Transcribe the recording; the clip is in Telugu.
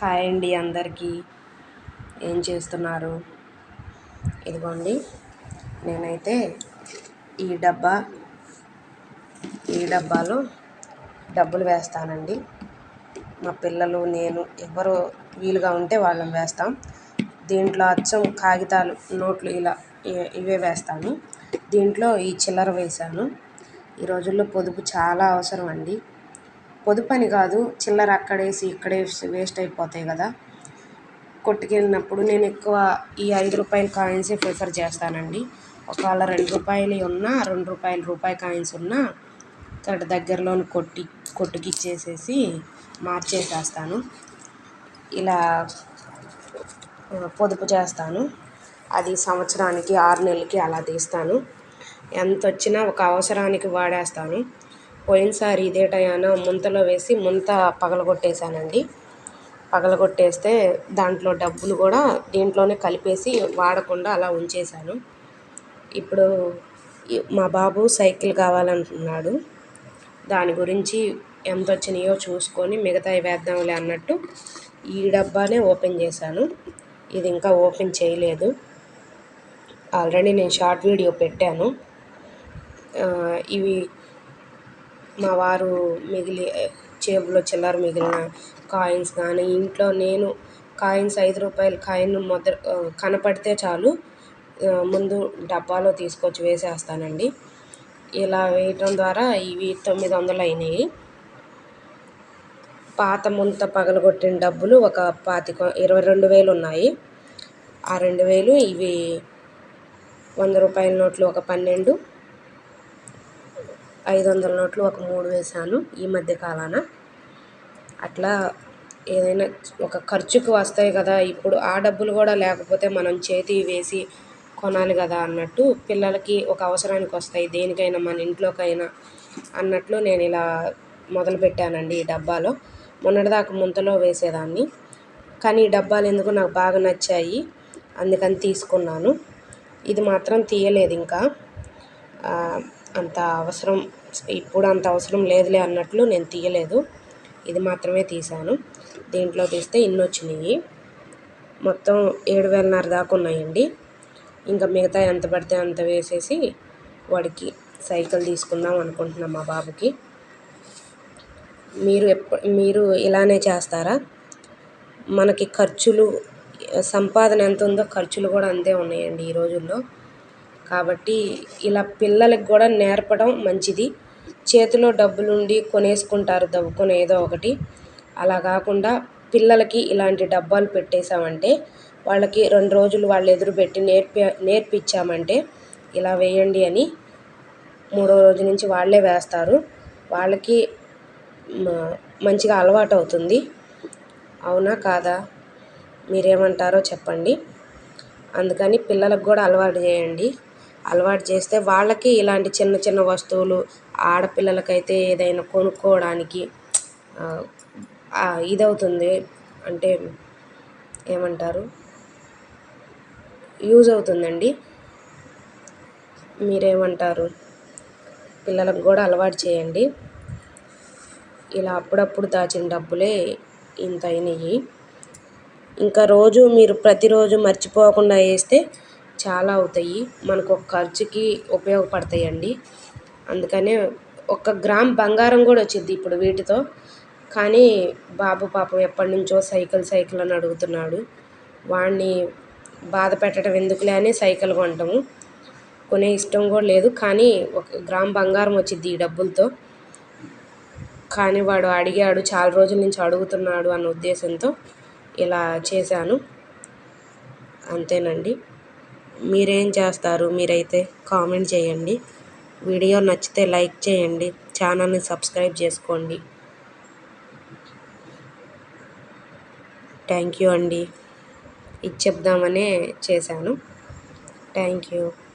హాయ్ అండి అందరికీ. ఏం చేస్తున్నారు? ఇదిగోండి నేనైతే ఈ డబ్బా ఈ డబ్బాలో డబ్బులు వేస్తానండి. మా పిల్లలు నేను ఎవరు వీలుగా ఉంటే వాళ్ళని వేస్తాం. దీంట్లో అచ్చం కాగితాలు నోట్లు ఇలా ఇవే వేస్తాను. దీంట్లో ఈ చిల్లర వేశాను. ఈ రోజుల్లో పొదుపు చాలా అవసరం అండి. పొదుపని కాదు చిల్లర అక్కడేసి ఇక్కడేసి వేస్ట్ అయిపోతాయి కదా. కొట్టుకెళ్ళినప్పుడు నేను ఎక్కువ ఈ ఐదు రూపాయల కాయిన్సే ప్రిఫర్ చేస్తానండి. ఒకవేళ రెండు రూపాయలు ఉన్నా రెండు రూపాయలు రూపాయి కాయిన్స్ ఉన్నా ఇక్కడ దగ్గరలోని కొట్టి కొట్టుకిచ్చేసేసి మార్చేసేస్తాను. ఇలా పొదుపు చేస్తాను. అది సంవత్సరానికి ఆరు నెలలకి అలా తీస్తాను. ఎంత వచ్చినా ఒక అవసరానికి వాడేస్తాను. పోయినసారి ఇదే టయాన ముంతలో వేసి ముంత పగలగొట్టేసానండి పగలగొట్టేస్తే దాంట్లో డబ్బులు కూడా దీంట్లోనే కలిపేసి వాడకుండా అలా ఉంచేశాను. ఇప్పుడు మా బాబు సైకిల్ కావాలంటున్నాడు. దాని గురించి ఎంత వచ్చినాయో చూసుకొని మిగతావి వేద్దాంలే అన్నట్టు ఈ డబ్బానే ఓపెన్ చేశాను. ఇది ఇంకా ఓపెన్ చేయలేదు. ఆల్రెడీ నేను షార్ట్ వీడియో పెట్టాను. ఇవి మా వారు మిగిలి జేబులో చిల్లర మిగిలిన కాయిన్స్ కానీ ఇంట్లో నేను కాయిన్స్ ఐదు రూపాయల కాయిన్ మొదలు కనపడితే చాలు ముందు డబ్బాలో తీసుకొచ్చి వేసేస్తానండి. ఇలా వేయటం ద్వారా ఇవి తొమ్మిది వందలు అయినాయి. పాత ముంత పగలగొట్టిన డబ్బులు ఒక పాతిక ఇరవై రెండు వేలు ఉన్నాయి. ఆ రెండు వేలు ఇవి వంద రూపాయల నోట్లు ఒక పన్నెండు ఐదు వందల నోట్లు ఒక మూడు వేశాను ఈ మధ్య కాలాన. అట్లా ఏదైనా ఒక ఖర్చుకు వస్తాయి కదా ఇప్పుడు ఆ డబ్బులు కూడా లేకపోతే మనం చేతి వేసి కొనాలి కదా అన్నట్టు పిల్లలకి ఒక అవసరానికి వస్తాయి దేనికైనా మన ఇంట్లోకైనా అన్నట్లు నేను ఇలా మొదలుపెట్టానండి ఈ డబ్బాలో. మొన్నటిదాకా ముంతలో వేసేదాన్ని. కానీ ఈ డబ్బాలు ఎందుకు నాకు బాగా నచ్చాయి అందుకని తీసుకున్నాను. ఇది మాత్రం తీయలేదు ఇంకా. అంత అవసరం ఇప్పుడు అంత అవసరం లేదులే అన్నట్లు నేను తీయలేదు. ఇది మాత్రమే తీసాను దీంట్లో తీస్తే ఇన్ని వచ్చినాయి మొత్తం ఏడు వేలన్నర దాకా ఉన్నాయండి. ఇంకా మిగతా ఎంత పడితే అంత వేసేసి వాడికి సైకిల్ తీసుకుందాం అనుకుంటున్నాం మా బాబుకి. మీరు ఎప్ప మీరు ఇలానే చేస్తారా? మనకి ఖర్చులు సంపాదన ఎంత ఉందో ఖర్చులు కూడా అంతే ఉన్నాయండి ఈ రోజుల్లో. కాబట్టి ఇలా పిల్లలకి కూడా నేర్పడం మంచిది. చేతిలో డబ్బులుండి కొనేసుకుంటారు దవ్వుకొని ఏదో ఒకటి. అలా కాకుండా పిల్లలకి ఇలాంటి డబ్బాలు పెట్టేశామంటే వాళ్ళకి రెండు రోజులు వాళ్ళు ఎదురు పెట్టి నేర్పి నేర్పించామంటే ఇలా వేయండి అని మూడో రోజు నుంచి వాళ్ళే వేస్తారు. వాళ్ళకి మంచిగా అలవాటు అవుతుంది అవునా కాదా? మీరేమంటారో చెప్పండి. అందుకని పిల్లలకు కూడా అలవాటు చేయండి. అలవాటు చేస్తే వాళ్ళకి ఇలాంటి చిన్న చిన్న వస్తువులు ఆడపిల్లలకైతే ఏదైనా కొనుక్కోవడానికి ఇది అవుతుంది అంటే ఏమంటారు? యూజ్ అవుతుందండి. మీరేమంటారు? పిల్లలకు కూడా అలవాటు చేయండి. ఇలా అప్పుడప్పుడు దాచిన డబ్బులే ఇంత అయినాయి ఇంకా రోజు మీరు ప్రతిరోజు మర్చిపోకుండా వేస్తే చాలా అవుతాయి. మనకు ఒక ఖర్చుకి ఉపయోగపడతాయండి. అందుకనే ఒక గ్రామ్ బంగారం కూడా వచ్చింది ఇప్పుడు వీటితో. కానీ బాబు పాపం ఎప్పటి నుంచో సైకిల్ సైకిల్ అని అడుగుతున్నాడు. వాడిని బాధ పెట్టడం ఎందుకులే అని సైకిల్ కొంటాము. కొనే ఇష్టం కూడా లేదు. కానీ ఒక గ్రామ్ బంగారం వచ్చింది ఈ డబ్బులతో. కానీ వాడు అడిగాడు చాలా రోజుల నుంచి అడుగుతున్నాడు అన్న ఉద్దేశంతో ఇలా చేశాను. అంతేనండి. మీరేం చేస్తారు? మీరైతే కామెంట్ చేయండి. వీడియో నచ్చితే లైక్ చేయండి. ఛానల్ని సబ్స్క్రైబ్ చేసుకోండి. థ్యాంక్ యూ అండి. ఇది చెప్దామనే చేశాను. Thank you.